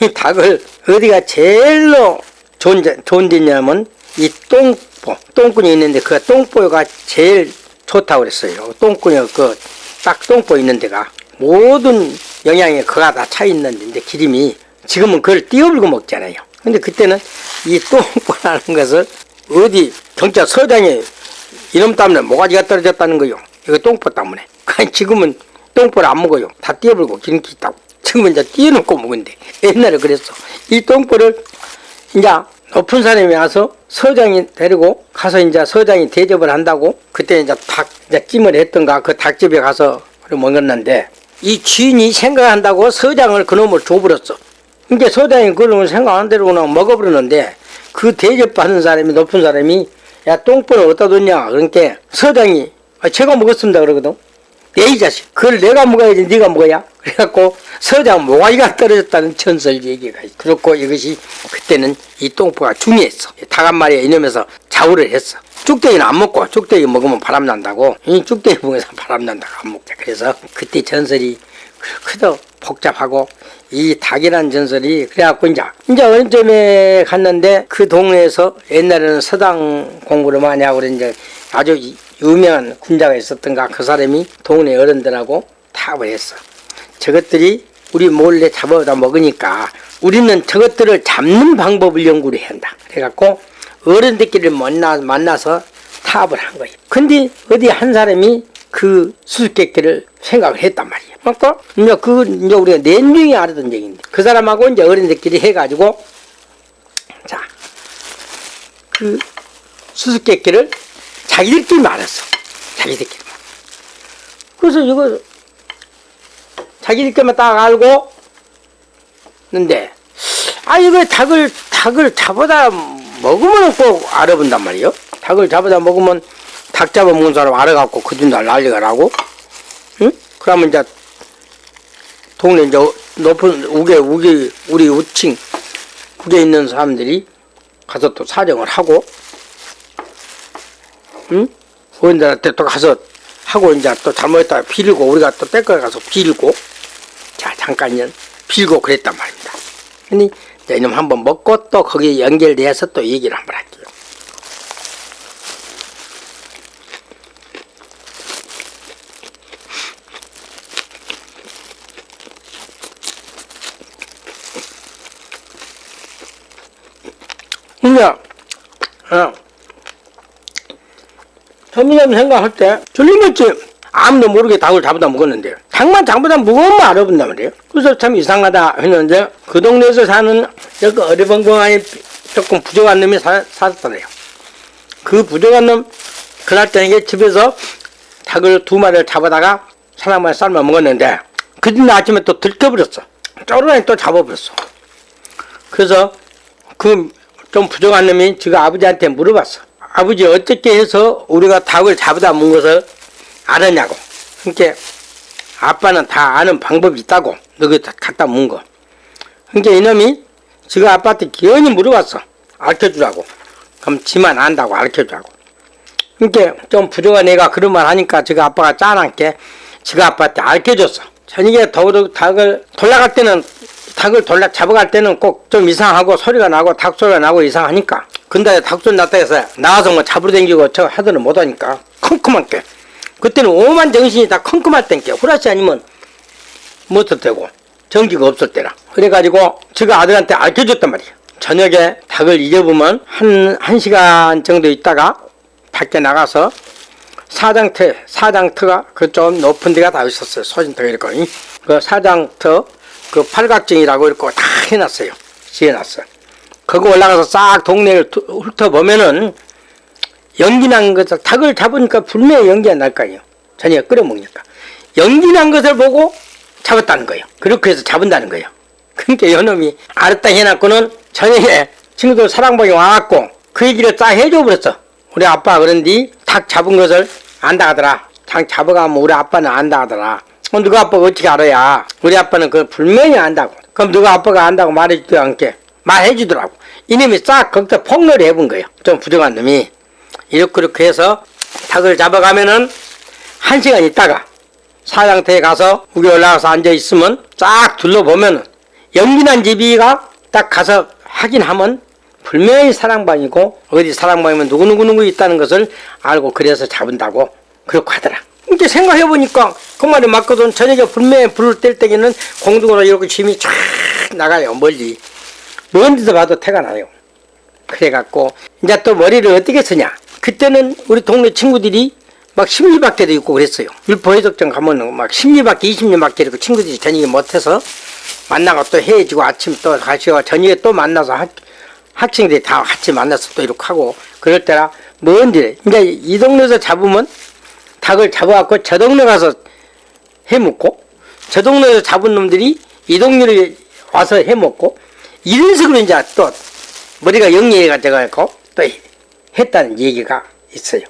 이 닭을 어디가 제일로 좋은 데냐면 이 똥보, 똥꾼이 있는데 그 똥보가 제일 좋다고 그랬어요. 똥꾼이 그 딱 똥보 있는 데가 모든 영양이 그가 다 차 있는데 기름이 지금은 그걸 띄어불고 먹잖아요. 근데 그때는 이 똥보라는 것을 어디 경찰 서장에 이놈 때문에 모가지가 떨어졌다는 거요. 이거 똥보 때문에. 지금은 똥보를 안 먹어요. 다 띄어불고 기름기 있다고. 지금은 이제 띄어놓고 먹는데 옛날에 그랬어. 이 똥보를 이제 높은 사람이 와서 서장이 데리고 가서 이제 서장이 대접을 한다고 그때 이제 닭 이제 찜을 했던가 그 닭집에 가서 먹었는데 이 주인이 생각한다고 서장을 그놈을 줘버렸어. 그러니까 서장이 그놈을 생각 안 대로 그냥 먹어버렸는데 그 대접받는 사람이 높은 사람이 야 똥보를 어디다 뒀냐 그러니까 서장이 아, 제가 먹었습니다 그러거든. 내 이 자식 그걸 내가 먹어야지 네가 먹어야? 그래갖고 서장 모가지가 떨어졌다는 전설 얘기가 그렇고 이것이 그때는 이 똥포가 중요했어. 닭한 마리에 이놈에서 좌우를 했어. 쭉대기는 안 먹고 쭉대기 먹으면 바람 난다고. 이 쭉대기 먹어서 바람 난다고 안 먹자. 그래서 그때 전설이 그렇게도 복잡하고 이 닭이라는 전설이 그래갖고 이제 이제 어느 점에 갔는데 그 동네에서 옛날에는 서당 공부를 많이 하고 그랬는데 아주 이- 유명한 군자가 있었던가 그 사람이 동네 어른들하고 타협을 했어. 저것들이 우리 몰래 잡아다 먹으니까 우리는 저것들을 잡는 방법을 연구를 해야 한다. 그래갖고 어른들끼리 만나, 만나서 타협을 한 거예요. 근데 어디 한 사람이 그 수수께끼를 생각을 했단 말이에요. 그러니까 이제 그 이제 우리가 내중에 알았던 얘기인데 그 사람하고 이제 어른들끼리 해가지고 자 그 수수께끼를 자기들끼리 말했어. 자기들끼리. 그래서 이거 자기들끼리만 딱 알고 는데 아 이거 닭을 닭을 잡아다 먹으면 꼭 알아본단 말이에요. 닭을 잡아다 먹으면 닭 잡아 먹은 사람 알아갖고 그준 날 난리가 나고, 응? 그러면 이제 동네 이제 높은 우게 우게 우리 우층 국에 있는 사람들이 가서 또 사정을 하고, 응? 어른들한테 또 가서 하고 이제 또 잘못했다 빌고 우리가 또 뺏겨 가서 빌고 자 잠깐요 빌고 그랬단 말입니다. 이제 이놈 한번 먹고 또 거기에 연결돼서 또 얘기를 한번 할게요. 이제 어, 점점 생각할 때 틀림없이 아무도 모르게 닭을 잡아다 먹었는데 닭만 잡아다 먹으면 알아본단 말이에요. 그래서 참 이상하다 했는데 그 동네에서 사는 여기 어리벙벙하니 조금 부족한 놈이 사, 살았더래요. 그 부족한 놈 그날 저녁에 집에서 닭을 두 마리를 잡아다가 사람만 삶아 먹었는데 그दिन 아침에 또 들켜버렸어. 쪼르르니 또 잡아버렸어. 그래서 그 좀 부족한 놈이 지가 아버지한테 물어봤어. 아버지 어떻게 해서 우리가 닭을 잡아다 먹은 것을 알았냐고. 그러니까 아빠는 다 아는 방법이 있다고. 너그 갖다 먹은 거. 그러니까 이놈이 지가 아빠한테 기연히 물어봤어. 알려주라고. 그럼 지만 안다고 알려주라고. 그러니까 좀 부족한 애가 그런 말 하니까 지가 아빠가 짠하게 지가 아빠한테 알려줬어. 저녁에 닭을 돌아갈 때는 닭을 돌려 잡아갈 때는 꼭 좀 이상하고 소리가 나고 닭 소리가 나고 이상하니까 근데 닭소리 났다 해서 나와서 뭐 잡으러 다니고 저 하더는 못하니까 컴컴한 게 그때는 오만 정신이 다 컴컴할 땐게 후라시 아니면 못도 되고 전기가 없을 때라 그래가지고 제가 아들한테 알려줬단 말이야 저녁에 닭을 잊어보면 한, 한 시간 정도 있다가 밖에 나가서 사장터, 사장터가 그 좀 높은 데가 다 있었어요. 소진터가 이렇게. 그 사장터, 그 팔각정이라고 이렇게 다 해놨어요. 지어놨어요. 거기 올라가서 싹 동네를 투- 훑어보면은 연기 난 것을, 닭을 잡으니까 분명히 연기가 날 거예요. 저녁에 끓여 먹으니까. 연기 난 것을 보고 잡았다는 거예요. 그렇게 해서 잡은다는 거예요. 그러니까 요놈이 알았다 해놨고는 저녁에 친구들 사랑방에 와갖고 그 얘기를 딱 해줘 버렸어. 우리 아빠 그런디 닭 잡은 것을 안다 하더라. 닭 잡아가면 우리 아빠는 안다 하더라. 어, 누가 아빠가 어떻게 알아야? 우리 아빠는 그 분명히 안다고. 그럼 누가 아빠가 안다고 말해주지 않게 말해주더라고. 이놈이 싹 거기서 폭로를 해본 거예요. 좀 부정한 놈이. 이렇게 그렇게 해서 닭을 잡아가면은 한 시간 있다가 사장터에 가서 우리 올라가서 앉아 있으면 쫙 둘러보면은 연기난 집이가 딱 가서 확인하면 분명히 사랑방이고 어디 사랑방이면 누구누구누구 있다는 것을 알고 그래서 잡은다고 그렇게 하더라. 이렇게 생각해보니까 그 말이 맞거든. 저녁에 분명히 불을 뗄 때에는 공중으로 이렇게 짐이 쫙 나가요. 멀리. 먼 데서 봐도 태가 나요. 그래갖고 이제 또 머리를 어떻게 쓰냐. 그때는 우리 동네 친구들이 막 심리박대도 있고 그랬어요. 율포해적장 가면은 막 심리박대, 이심리박대 이렇게 친구들이 저녁에 못해서 만나고 또 헤어지고 아침 또 가시고 저녁에 또 만나서 학, 학생들이 다 같이 만나서 또 이렇게 하고 그럴 때라 뭔지 이제 이 동네에서 잡으면 닭을 잡아갖고 저 동네 가서 해먹고 저 동네에서 잡은 놈들이 이 동네로 와서 해먹고 이런 식으로 이제 또 머리가 영리해가지고 또 했다는 얘기가 있어요.